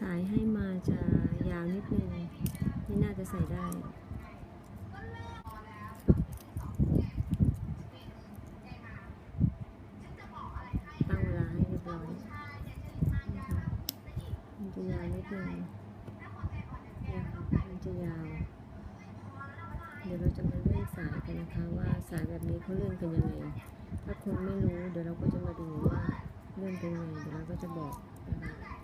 สายให้มาจะยาวนิดนึงนี่น่าจะใส่ได้ตั้งเวลาให้เรียบร้อยมันจะยาวนิดนึงเนี่ยมันจะยาว เดี๋ยวเราจะมาเลื่อนสายกันนะคะว่าสายแบบนี้เขาเลื่อนกันยังไง ถ้าคนไม่รู้เดี๋ยวเราก็จะมาดูว่าเลื่อนเป็นยังไงเดี๋ยวเราก็จะบอกนะคะ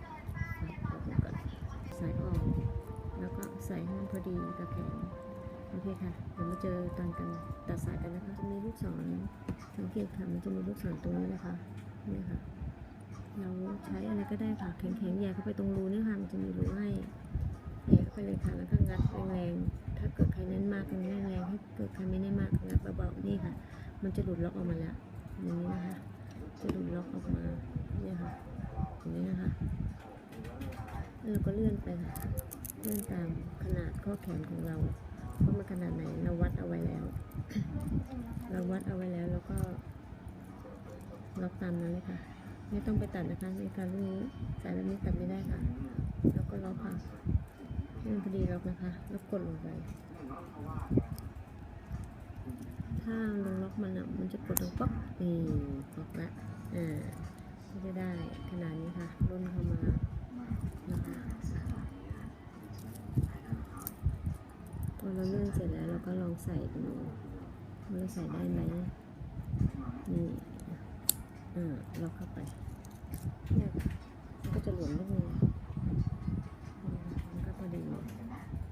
ใส่ให้มันพอดีกับแขนโอเคค่ะ เดี๋ยวมาเจอตอนกันตัดสายกันนะคะ จะมีลูกศรสังเกตค่ะ มันจะมีลูกศรตรงนี้นะคะ นี่ค่ะ เราใช้อะไรก็ได้ค่ะ แข็งๆแย่เข้าไปตรงรูนี่ค่ะ มันจะมีรูให้แย่เข้าไปเลยค่ะ แล้วก็งัดแรงๆ ถ้าเกิดใครแน่นมากก็งัดแรงๆถ้าเกิดใครไม่แน่นมากงัดเบาๆ นี่ค่ะ มันจะหลุดล็อกออกมาแล้วอย่างนี้นะคะ จะหลุดล็อกออกมา เนี่ยค่ะอย่างนี้นะคะ แล้วก็เลื่อนไปค่ะ เลื่อนตามขนาดข้อแขนของเราว่ามันขนาดไหนเราวัดเอาไว้แล้ว เราวัดเอาไว้แล้วแล้วก็ล็อกตามนั้นเลยค่ะ ไม่ต้องไปตัดนะคะในการรุ่นนี้สายแบบนี้ตัดไม่ได้ค่ะ แล้วก็ล็อกค่ะให้มันพอดีล็อกนะคะ แล้วกดลงไป ถ้าลงล็อกมันอะมันจะกดลงป๊อกนี่ออกละอ่าก็จะได้ขนาดนี้ค่ะร่นเข้ามานะคะพ อเราเลื่อนเสร็จแล้วเราก็ลองใส่ดูว่าเราใส่ได้ไหมนี่อ่าเราเข้าไป